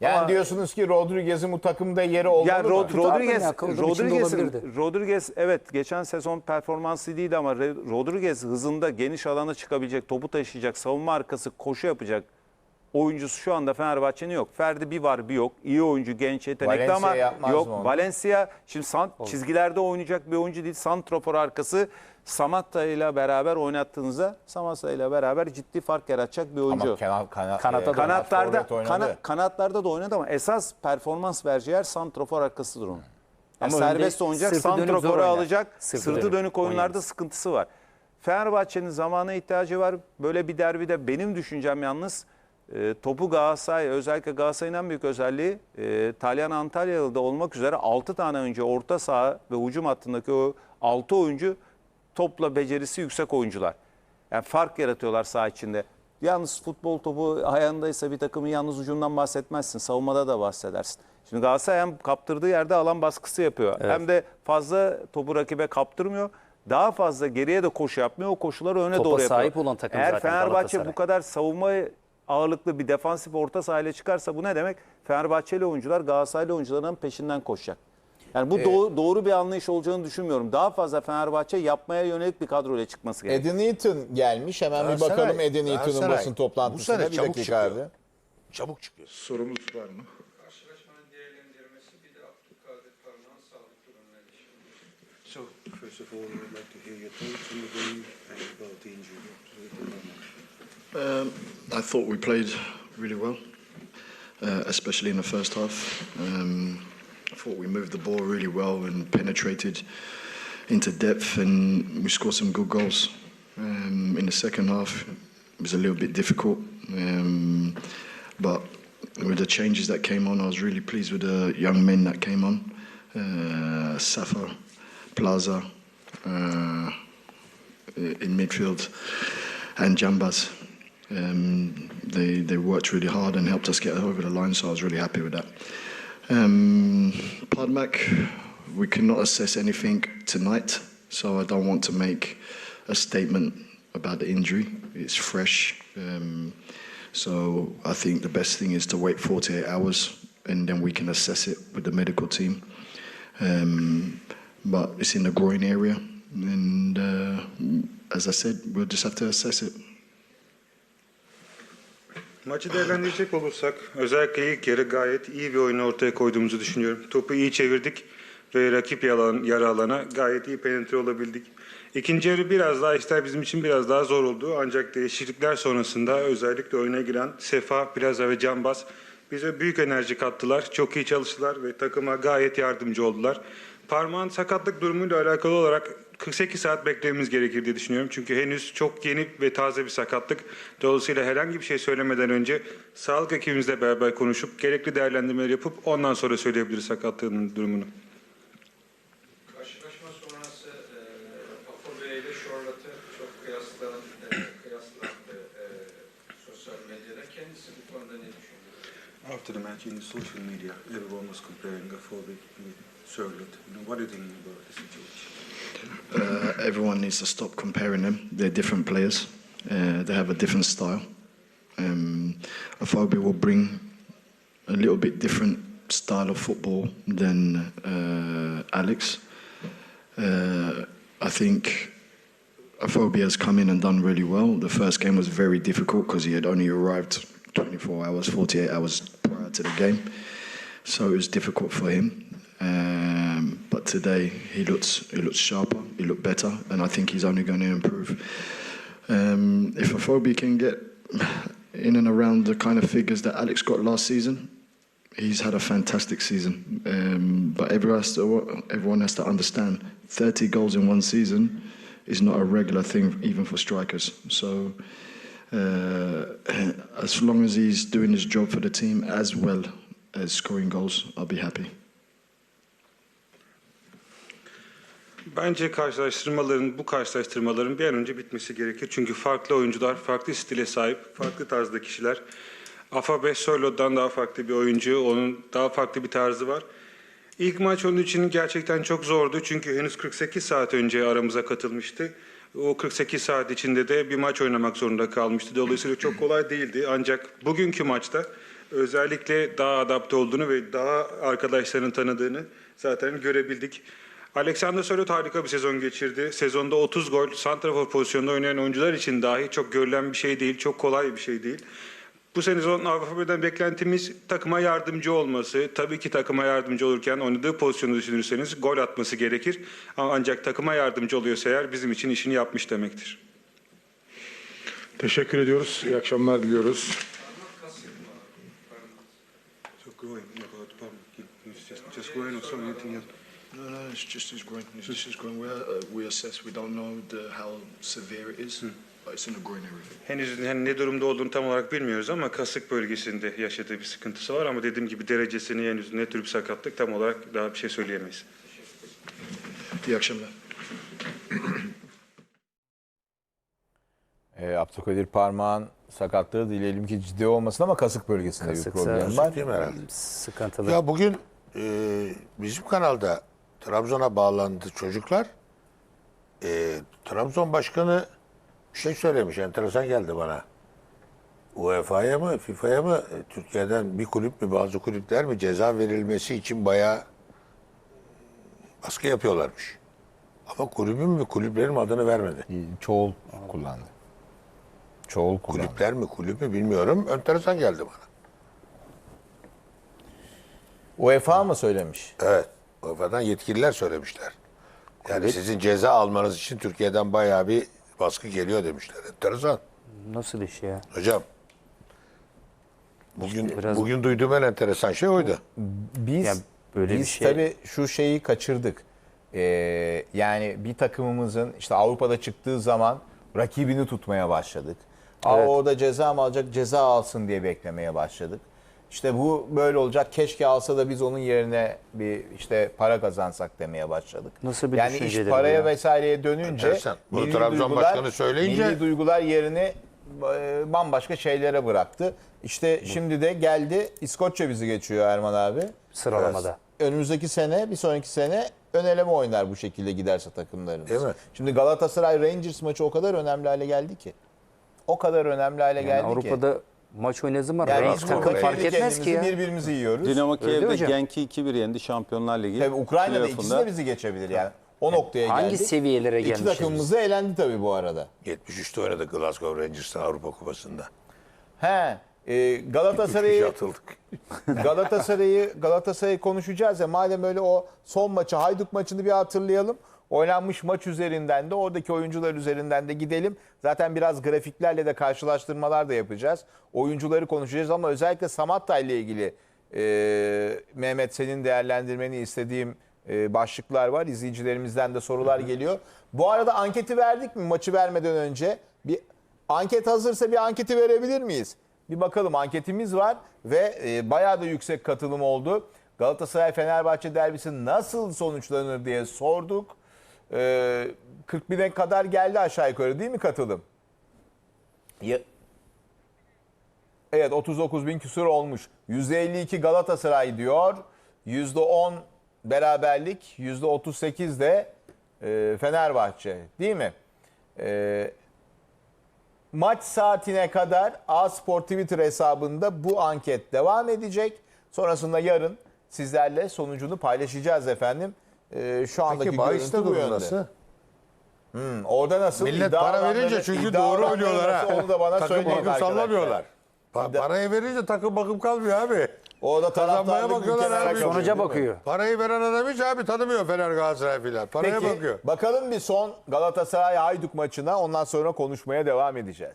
Yani Ama- diyorsunuz ki Rodriguez'in bu takımda yeri olmalı Yani mı? Rod- Rodriguez, ya, olabilirdi. Rodriguez evet geçen sezon performansı değildi ama Rodriguez hızında geniş alana çıkabilecek, topu taşıyacak, savunma arkası koşu yapacak oyuncusu şu anda Fenerbahçe'nin yok. Ferdi bir var bir yok. İyi oyuncu, genç, yetenekli Valencia ama yapmaz yok. mı onu? Valencia şimdi san- çizgilerde oynayacak bir oyuncu değil. Santrofor arkası Samatta ile beraber oynattığınızda Samatta ile beraber ciddi fark yaratacak bir oyuncu. Ama kanat, kanat, Kanatta e, da- kanat Kanatlarda forvet oynadı. kana- kanatlarda da oynadı ama esas performans vereceği yer santrofor arkasıdır onun. Yani Ama serbest önde oynayacak, sırtı dönük zor santroforu oynar. alacak. Sırtı Sırtı, dönük dönük oyunlarda sıkıntısı var. Fenerbahçe'nin zamana ihtiyacı var. Böyle bir derbide benim düşüncem yalnız e, topu Galatasaray özellikle Galatasaray'ın en büyük özelliği e, Talyan Antalyalı'da olmak üzere 6 tane önce orta saha ve hücum hattındaki o 6 oyuncu topla becerisi yüksek oyuncular. Yani fark yaratıyorlar saha içinde. Yalnız futbol topu ayağındaysa bir takımın yalnız ucundan bahsetmezsin. Savunmada da bahsedersin. Şimdi Galatasaray hem kaptırdığı yerde alan baskısı yapıyor. Hem de fazla topu rakibe kaptırmıyor. Daha fazla geriye de koşu yapmıyor. O koşuları öne Topa doğru yapıyor. sahip olan takım Eğer zaten Fenerbahçe bu kadar savunma ağırlıklı bir defansif orta sahayla çıkarsa bu ne demek? Fenerbahçeli oyuncular Galatasaraylı oyuncuların peşinden koşacak. Yani bu doğru, doğru bir anlayış olacağını düşünmüyorum. Daha fazla Fenerbahçe yapmaya yönelik bir kadroyla çıkması gerekiyor. Eddie Newton gelmiş. Hemen bir Galatasaray- bakalım Eddie Newton'un Galatasaray basın bu toplantısına. sene Bir çabuk dakika çıkıyor. abi. Çabuk çıkıyor. Sorumuz var mı? Karşılaşmanın değerlendirmesi bir de Abdülkadir Parmak'ın sağlık durumuna ilişkin. So, first of all, I would like to hear your thoughts on the game and about the injury. Um, I thought we played really well, uh, especially in the first half. Um, I thought we moved the ball really well and penetrated into depth, and we scored some good goals. Um, in the second half, it was a little bit difficult, um, but with the changes that came on, I was really pleased with the young men that came on. Uh, Safa, Plaza, uh, in midfield, and Jambas. Um, they they worked really hard and helped us get over the line, so I was really happy with that. Um, Podmac, we cannot assess anything tonight, so I don't want to make a statement about the injury. It's fresh, um, so I think the best thing is to wait 48 hours and then we can assess it with the medical team. Um, but it's in the groin area, and uh, as I said, we'll just have to assess it. Maçı değerlendirecek olursak özellikle ilk yarı gayet iyi bir oyunu ortaya koyduğumuzu düşünüyorum. Topu iyi çevirdik ve rakip yalan, yarı alana gayet iyi penetre olabildik. İkinci yarı biraz daha ister bizim için biraz daha zor oldu. Ancak değişiklikler sonrasında özellikle oyuna giren Sefa, Plaza ve Canbaz bize büyük enerji kattılar. Çok iyi çalıştılar ve takıma gayet yardımcı oldular. Parmağın sakatlık durumuyla alakalı olarak 48 saat beklememiz gerekir diye düşünüyorum. Çünkü henüz çok yeni ve taze bir sakatlık. Dolayısıyla herhangi bir şey söylemeden önce sağlık ekibimizle beraber konuşup gerekli değerlendirmeler yapıp ondan sonra söyleyebiliriz sakatlığının durumunu. Karşılaşma sonrası e, Afo Bey ile Charlotte'ı çok kıyaslan, e, kıyaslandı e, sosyal medyada. Kendisi bu konuda ne düşünüyor? After the match in the social media, everyone was comparing Gafovic with Sörloth. You know, what do you think about the situation? Uh, everyone needs to stop comparing them. They're different players. Uh, they have a different style. Um, Afobe will bring a little bit different style of football than uh, Alex. Uh, I think Afobe has come in and done really well. The first game was very difficult because he had only arrived 24 hours, 48 hours prior to the game. So it was difficult for him. Um, but today he looks he looks sharper, he looked better, and I think he's only going to improve. Um, if Afobe can get in and around the kind of figures that Alex got last season, he's had a fantastic season. Um, but everyone has, to, everyone has to understand 30 goals in one season is not a regular thing, even for strikers. So, uh, as long as he's doing his job for the team as well as scoring goals, I'll be happy. Bence karşılaştırmaların, bu karşılaştırmaların bir an önce bitmesi gerekir. Çünkü farklı oyuncular, farklı stile sahip, farklı tarzda kişiler. Afabe Sörlot'tan daha farklı bir oyuncu, onun daha farklı bir tarzı var. İlk maç onun için gerçekten çok zordu çünkü henüz 48 saat önce aramıza katılmıştı. O 48 saat içinde de bir maç oynamak zorunda kalmıştı. Dolayısıyla çok kolay değildi. Ancak bugünkü maçta özellikle daha adapte olduğunu ve daha arkadaşlarını tanıdığını zaten görebildik. Alexander Sörloth harika bir sezon geçirdi. Sezonda 30 gol, santrafor pozisyonunda oynayan oyuncular için dahi çok görülen bir şey değil, çok kolay bir şey değil. Bu sezon Avrupa'dan beklentimiz takıma yardımcı olması. Tabii ki takıma yardımcı olurken oynadığı pozisyonu düşünürseniz gol atması gerekir. Ancak takıma yardımcı oluyorsa eğer bizim için işini yapmış demektir. Teşekkür ediyoruz. İyi akşamlar diliyoruz. So groin, about palm, it's just, just groin or something, anything else? No, no, it's just his groin. It's just his groin. We, uh, we assess. We don't know the, how severe it is, but it's in the groin area. Henüz hani ne durumda olduğunu tam olarak bilmiyoruz ama kasık bölgesinde yaşadığı bir sıkıntısı var ama dediğim gibi derecesini henüz ne tür bir sakatlık tam olarak daha bir şey söyleyemeyiz. İyi akşamlar. E, Abdülkadir Parmağan sakatlığı dileyelim ki ciddi olmasın ama kasık bölgesinde bir problem var. Değil mi herhalde? Sıkıntılı. Ya bugün e, bizim kanalda Trabzon'a bağlandı çocuklar. E, Trabzon başkanı bir şey söylemiş. Enteresan geldi bana. UEFA'ya mı, FIFA'ya mı, e, Türkiye'den bir kulüp mü, bazı kulüpler mi ceza verilmesi için bayağı baskı yapıyorlarmış. Ama kulübün ve kulüplerin adını vermedi. Çoğul kullandı. Çoğul kullandı. Kulüpler mi, kulüp mü bilmiyorum. Enteresan geldi bana. UEFA mı söylemiş? Evet. UEFA'dan yetkililer söylemişler. Yani sizin ceza almanız için Türkiye'den bayağı bir baskı geliyor demişler. Enteresan. Nasıl iş ya? Hocam. Bugün biraz- bugün duyduğum en enteresan şey oydu. Biz Ya böyle bir biz şey- tabii şu şeyi kaçırdık. Ee, yani bir takımımızın işte Avrupa'da çıktığı zaman rakibini tutmaya başladık. Aa, Evet. orada ceza mı alacak ceza alsın diye beklemeye başladık. İşte bu böyle olacak. Keşke alsa da biz onun yerine bir işte para kazansak demeye başladık. Nasıl bir yani iş paraya ya? vesaireye dönünce Enteresan. Bunu milli Trabzon duygular- başkanı söyleyince- milli duygular yerini e, bambaşka şeylere bıraktı. İşte şimdi de geldi İskoçya bizi geçiyor Erman abi. Sıralamada. Önümüzdeki sene bir sonraki sene ön eleme oynar bu şekilde giderse takımlarımız. Değil mi? Şimdi Galatasaray Rangers maçı o kadar önemli hale geldi ki. O kadar önemli hale Yani geldi ki. Avrupa'da maç oynadığı zaman yani biz takım fark etmez ki ya. birbirimizi yiyoruz. Dinamo Kiev'de. Genki 2-1 yendi Şampiyonlar Ligi. Tabii Ukrayna'da ikisi de bizi geçebilir yani. O noktaya hangi geldik. seviyelere İki gelmişiz takımımız da elendi tabii bu arada. 73'te oynadı Glasgow Rangers'ın Avrupa Kupası'nda. He, e, Galatasaray'ı atıldık. Galatasaray'ı Galatasaray'ı konuşacağız ya madem öyle o son maçı Hayduk maçını bir hatırlayalım. Oynanmış maç üzerinden de oradaki oyuncular üzerinden de gidelim. Zaten biraz grafiklerle de karşılaştırmalar da yapacağız. Oyuncuları konuşacağız ama özellikle Samatta ile ilgili e, Mehmet senin değerlendirmeni istediğim e, başlıklar var. İzleyicilerimizden de sorular geliyor. Bu arada anketi verdik mi maçı vermeden önce? Bir anket hazırsa bir anketi verebilir miyiz? Bir bakalım anketimiz var ve e, bayağı da yüksek katılım oldu. Galatasaray Fenerbahçe derbisi nasıl sonuçlanır diye sorduk. E, 40 bine kadar geldi aşağı yukarı değil mi katılım? Ya- Evet 39 bin küsur olmuş. %52 Galatasaray diyor. %10 beraberlik, %38 de e, Fenerbahçe değil mi? E, maç saatine kadar A-Spor Twitter hesabında bu anket devam edecek. Sonrasında yarın sizlerle sonucunu paylaşacağız efendim. E, şu andaki Peki bahiste görüntü bu durum yönde. nasıl? Hmm, orada nasıl? Millet İddia para oranları- verince çünkü iddia doğru oranları oynuyorlar nasıl ha. Onu da bana takım söyleyin bakım arkadaşlar. sallamıyorlar. Pa- parayı verince takım bakım kalmıyor abi. Orada Kazanmaya taraftarlık bir bakıyorlar kenara abi. kalıyor, Sonuca değil mi? bakıyor. Parayı veren adam hiç abi tanımıyor Fener Galatasaray filan. Paraya Peki bakıyor. bakalım bir son Galatasaray Hayduk maçına ondan sonra konuşmaya devam edeceğiz.